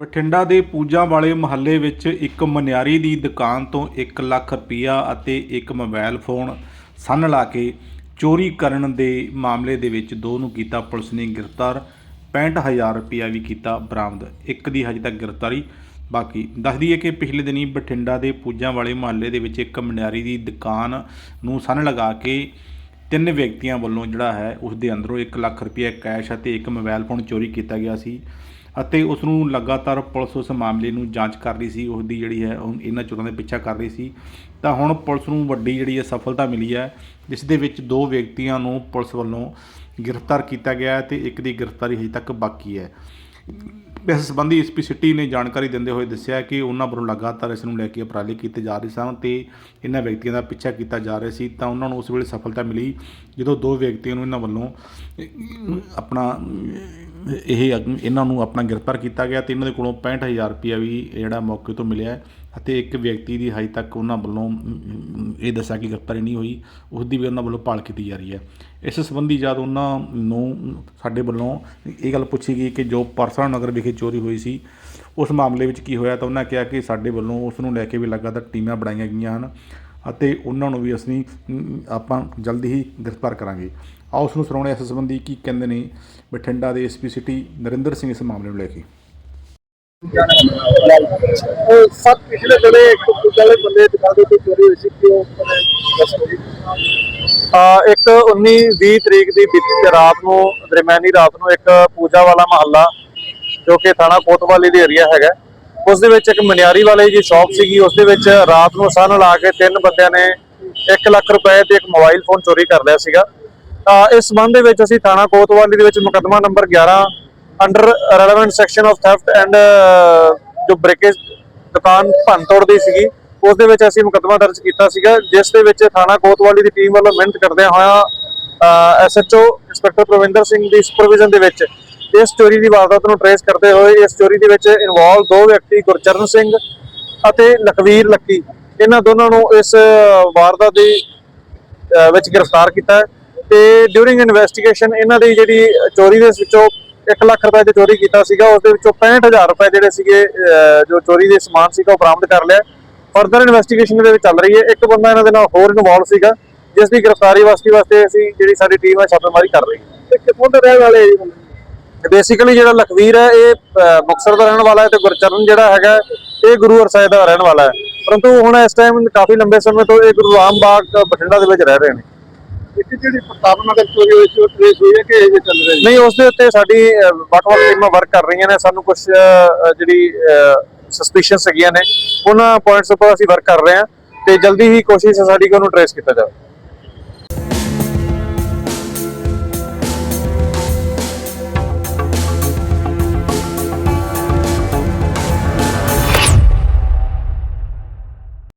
ਬਠਿੰਡਾ ਦੇ ਪੂਜਾ ਵਾਲੇ ਮੁਹੱਲੇ ਵਿੱਚ ਇੱਕ ਮਨਿਆਰੀ ਦੀ ਦੁਕਾਨ ਤੋਂ 1 ਲੱਖ ਰੁਪਇਆ ਅਤੇ ਇੱਕ ਮੋਬਾਈਲ ਫੋਨ ਸੰਨ ਲਾ ਕੇ ਚੋਰੀ ਕਰਨ ਦੇ ਮਾਮਲੇ ਦੇ ਵਿੱਚ ਦੋ ਨੂੰ ਕੀਤਾ ਪੁਲਿਸ ਨੇ ਗ੍ਰਿਫਤਾਰ 65000 ਰੁਪਇਆ ਵੀ ਕੀਤਾ ਬਰਾਮਦ, ਇੱਕ ਦੀ ਹਜੇ ਤੱਕ ਗ੍ਰਿਫਤਾਰੀ ਬਾਕੀ। ਦੱਸਦੀ ਹੈ ਕਿ ਪਿਛਲੇ ਦਿਨੀ ਬਠਿੰਡਾ ਦੇ ਪੂਜਾ ਵਾਲੇ ਮੁਹੱਲੇ ਦੇ ਵਿੱਚ ਇੱਕ ਮਨਿਆਰੀ ਦੀ ਦੁਕਾਨ ਨੂੰ ਸੰਨ ਲਗਾ ਕੇ ਤਿੰਨ ਵਿਅਕਤੀਆਂ ਵੱਲੋਂ ਜਿਹੜਾ ਹੈ ਉਸ ਦੇ ਅੰਦਰੋਂ 1 ਲੱਖ ਰੁਪਏ ਕੈਸ਼ ਅਤੇ ਇੱਕ ਮੋਬਾਈਲ ਫੋਨ ਚੋਰੀ ਕੀਤਾ ਗਿਆ ਸੀ। ਅਤੇ ਉਸ ਨੂੰ ਲਗਾਤਾਰ ਪੁਲਿਸ ਉਸ ਮਾਮਲੇ ਨੂੰ ਜਾਂਚ ਕਰ ਰਹੀ ਸੀ ਉਸ ਦੀ ਜਿਹੜੀ ਹੈ ਇਹਨਾਂ ਚੋਰਾਂ ਦੇ ਪਿੱਛਾ ਕਰ ਰਹੀ ਸੀ। ਤਾਂ ਹੁਣ ਪੁਲਿਸ ਨੂੰ ਵੱਡੀ ਜਿਹੜੀ ਹੈ ਸਫਲਤਾ ਮਿਲੀ ਹੈ, ਜਿਸ ਦੇ ਵਿੱਚ ਦੋ ਵਿਅਕਤੀਆਂ ਨੂੰ ਪੁਲਿਸ ਵੱਲੋਂ ਗ੍ਰਿਫਤਾਰ ਕੀਤਾ ਗਿਆ ਹੈ ਤੇ ਇੱਕ ਦੀ ਗ੍ਰਿਫਤਾਰੀ ਹਜੇ ਤੱਕ ਬਾਕੀ ਹੈ। ਇਸ ਸੰਬੰਧੀ ਐਸਪੀ ਸਿਟੀ ਨੇ ਜਾਣਕਾਰੀ ਦਿੰਦੇ ਹੋਏ ਦੱਸਿਆ ਕਿ ਉਹਨਾਂ ਵੱਲੋਂ ਲਗਾਤਾਰ ਇਸ ਨੂੰ ਲੈ ਕੇ ਉਪਰਾਲੇ ਕੀਤੇ ਜਾ ਰਹੇ ਸਨ ਤੇ ਇਹਨਾਂ ਵਿਅਕਤੀਆਂ ਦਾ ਪਿੱਛਾ ਕੀਤਾ ਜਾ ਰਿਹਾ ਸੀ। ਤਾਂ ਉਹਨਾਂ ਨੂੰ ਉਸ ਵੇਲੇ ਸਫਲਤਾ ਮਿਲੀ ਜਦੋਂ ਦੋ ਵਿਅਕਤੀਆਂ ਨੂੰ ਇਹਨਾਂ ਵੱਲੋਂ ਆਪਣਾ ਇਹ ਇਹਨਾਂ ਨੂੰ ਆਪਣਾ ਗ੍ਰਿਫਤਾਰ ਕੀਤਾ ਗਿਆ ਤੇ ਇਹਨਾਂ ਦੇ ਕੋਲੋਂ 65000 ਰੁਪਇਆ ਵੀ ਜਿਹੜਾ ਮੌਕੇ ਤੋਂ ਮਿਲਿਆ ਅਤੇ ਇੱਕ ਵਿਅਕਤੀ ਦੀ ਹਜੇ ਤੱਕ ਉਹਨਾਂ ਵੱਲੋਂ ਇਹ ਦੱਸਿਆ ਕਿ ਗ੍ਰਿਫਤਾਰੀ ਨਹੀਂ ਹੋਈ ਉਸ ਦੀ ਵੀ ਉਹਨਾਂ ਵੱਲੋਂ ਭਾਲ ਕੀਤੀ ਜਾ ਰਹੀ ਹੈ। ਇਸ ਸੰਬੰਧੀ ਜਦ ਉਹਨਾਂ ਨੂੰ ਸਾਡੇ ਵੱਲੋਂ ਇਹ ਗੱਲ ਪੁੱਛੀ ਗਈ ਕਿ ਜੋ ਪਰਸਰਾ ਨਗਰ ਵਿਖੇ ਚੋਰੀ ਹੋਈ ਸੀ, ਉਸ ਮਾਮਲੇ ਵਿੱਚ ਕੀ ਹੋਇਆ ਤਾਂ ਉਹਨਾਂ ਕਿਹਾ ਕਿ ਸਾਡੇ ਵੱਲੋਂ ਉਸ ਨੂੰ ਲੈ ਕੇ ਵੀ ਲਗਾਤਾਰ ਟੀਮਾਂ ਬਣਾਈਆਂ ਗਈਆਂ ਹਨ। ਅਤੇ ਉਹਨਾਂ ਨੂੰ ਵੀ ਅਸੀਂ ਆਪਾਂ ਜਲਦੀ ਹੀ ਗ੍ਰਿਫਤਾਰ ਕਰਾਂਗੇ। ਆਓ ਉਸ ਨੂੰ ਸੁਣਾਉਣੇ ਇਸ ਸੰਬੰਧੀ ਕੀ ਕਹਿੰਦੇ ਨੇ ਬਠਿੰਡਾ ਦੇ ਐਸਪੀ ਸਿਟੀ ਨਰਿੰਦਰ ਸਿੰਘ ਇਸ ਮਾਮਲੇ ਨੂੰ ਲੈ ਕੇ। ਉਹ ਸੱਤ ਪਿਛਲੇ ਦਿਨੇ ਇੱਕ ਪੁਲਿਸ ਵਾਲੇ ਬੰਦੇ ਦੁਕਾਨ ਦੇ ਉੱਤੇ ਚੋਰੀ ਹੋਈ ਸੀ ਕਿ ਉਹ ਦੱਸੋ ਜੀ ਆ ਇੱਕ 19 20 ਤਰੀਕ ਦੀ ਬੀਤੀ ਰਾਤ ਨੂੰ ਦਰਮਿਆਨੀ ਰਾਤ ਨੂੰ ਇੱਕ ਪੂਜਾ ਵਾਲਾ ਮਹੱਲਾ ਜੋ ਕਿ ਥਾਣਾ ਕੋਤਵਾਲੀ ਦੇ ਏਰੀਆ ਹੈਗਾ। ਉਸ ਦੇ ਵਿੱਚ ਇੱਕ ਮਨਿਆਰੀ ਵਾਲੇ ਦੀ ਸ਼ਾਪ ਸੀਗੀ, ਉਸ ਦੇ ਵਿੱਚ ਰਾਤ ਨੂੰ ਸਨ ਲਾ ਕੇ ਤਿੰਨ ਬੰਦਿਆਂ ਨੇ 1 ਲੱਖ ਰੁਪਏ ਤੇ ਇੱਕ ਮੋਬਾਈਲ ਫੋਨ ਚੋਰੀ ਕਰ ਲਿਆ ਸੀਗਾ। ਤਾਂ ਇਸ ਸੰਬੰਧ ਦੇ ਵਿੱਚ ਅਸੀਂ ਥਾਣਾ ਕੋਤਵਾਲੀ ਦੇ ਵਿੱਚ ਮੁਕੱਦਮਾ number 11 under relevant section of theft and ਜੋ ਬ੍ਰੇਕੇਜ ਦੁਕਾਨ ਭੰਨਤੋੜ ਦੀ ਸੀਗੀ, ਉਸ ਦੇ ਵਿੱਚ ਅਸੀਂ ਮੁਕੱਦਮਾ ਦਰਜ ਕੀਤਾ ਸੀਗਾ, ਜਿਸ ਦੇ ਵਿੱਚ ਥਾਣਾ ਕੋਤਵਾਲੀ ਦੀ ਟੀਮ ਵੱਲੋਂ ਮਿਹਨਤ ਕਰਦਿਆਂ ਹੋਇਆ ਐਸਐਚਓ ਇੰਸਪੈਕਟਰ ਪ੍ਰਵਿੰਦਰ ਸਿੰਘ ਦੀ ਸੁਪਰਵਿਜ਼ਨ ਦੇ ਵਿੱਚ ਇਸ ਚੋਰੀ ਦੀ ਵਾਰਦਾਤ ਨੂੰ ਟਰੇਸ ਕਰਦੇ ਹੋਏ ਇਸ ਚੋਰੀ ਦੇ ਵਿੱਚ ਇਨਵੋਲਵ ਦੋ ਵਿਅਕਤੀ, ਗੁਰਚਰਨ ਸਿੰਘ ਅਤੇ ਲਖਵੀਰ ਲੱਕੀ। ਇਹਨਾਂ ਦੋਨਾਂ ਨੂੰ ਇਸ ਵਾਰਦਾਤ ਦੀ ਵਿੱਚ ਗ੍ਰਿਫਤਾਰ ਕੀਤਾ ਤੇ ਡਿਊਰਿੰਗ ਇਨਵੈਸਟੀਗੇਸ਼ਨ ਇਹਨਾਂ ਦੀ ਜਿਹੜੀ ਚੋਰੀ ਦੇ ਵਿੱਚੋਂ 1 ਲੱਖ ਰੁਪਏ ਦੀ ਚੋਰੀ ਕੀਤਾ ਸੀਗਾ, ਉਸ ਦੇ ਵਿੱਚੋਂ 65000 ਰੁਪਏ ਜਿਹੜੇ ਸੀਗੇ ਜੋ ਚੋਰੀ ਦੇ ਸਮਾਨ ਸੀਗਾ ਉਹ ਬਰਾਮਦ ਕਰ ਲਿਆ। ਫਰਦਰ ਇਨਵੈਸਟੀਗੇਸ਼ਨ ਦੇ ਵਿੱਚ ਚੱਲ ਰਹੀ ਹੈ। ਇੱਕ ਬੰਦਾ ਇਹਨਾਂ ਦੇ ਨਾਲ ਹੋਰ ਇਨਵੋਲਵ ਸੀਗਾ, ਜਿਸ ਦੀ ਗ੍ਰਿਫਤਾਰੀ ਵਾਸਤੇ ਵਾਸਤੇ ਅਸੀਂ ਜਿਹੜੀ ਸਾਡੀ ਟੀਮ ਹੈ ਛਾਪੇਮਾਰੀ ਕਰ ਰਹੀ ਹੈ। ਤੇ ਕਿੱਥੋਂ ਦੇ ਰਹਿਣ ਵਾਲੇ ਆ ਜੀ ਬੇਸਿਕਲੀ ਜਿਹੜਾ ਲਖਵੀਰ ਹੈ ਇਹ ਅਹ, ਮੁਕਤਸਰ ਦਾ ਰਹਿਣ ਵਾਲਾ ਹੈ ਤੇ ਗੁਰਚਰਨ ਜਿਹੜਾ ਹੈਗਾ ਇਹ ਗੁਰੂ ਹਰਸਾਏ ਦਾ ਰਹਿਣ ਵਾਲਾ ਹੈ। ਪਰੰਤੂ ਹੁਣ ਇਸ ਟਾਈਮ ਕਾਫੀ ਲੰਬੇ ਸਮੇਂ ਤੋਂ ਇਹ ਗੁਰੂ ਰਾਮਬਾਗ ਬਠਿੰਡਾ ਦੇ ਵਿੱਚ ਰਹਿ ਰਹੇ ਨੇ। ਇੱਕ ਜਿਹੜੀ ਪ੍ਰਤਾਪ ਨਗਰ ਚੋਰੀ ਹੋਈ ਸੀ ਉਹ ਟ੍ਰੇਸ ਹੋਈ ਹੈ ਕਿ ਇਹ ਚੱਲ ਰਹੀ ਹੈ? ਨਹੀਂ ਉਸ ਦੇ ਉੱਤੇ ਸਾਡੀ ਵੱਖ-ਵੱਖ ਟੀਮਾਂ ਵਰਕ ਕਰ ਰਹੀਆਂ ਨੇ। ਸਾਨੂੰ ਕੁਝ ਜਿਹੜੀ ਸਸਪੀਸ਼ੀਅਸ ਹੈਗੀਆਂ ਨੇ ਉਹਨਾਂ ਪੁਆਇੰਟਸ ਉੱਪਰ ਅਸੀਂ ਵਰਕ ਕਰ ਰਹੇ ਹਾਂ ਤੇ ਜਲਦੀ ਹੀ ਕੋਸ਼ਿਸ਼ ਹੈ ਸਾਡੀ ਕਿ ਉਹਨੂੰ ਟ੍ਰੇਸ ਕੀਤਾ ਜਾਵੇ।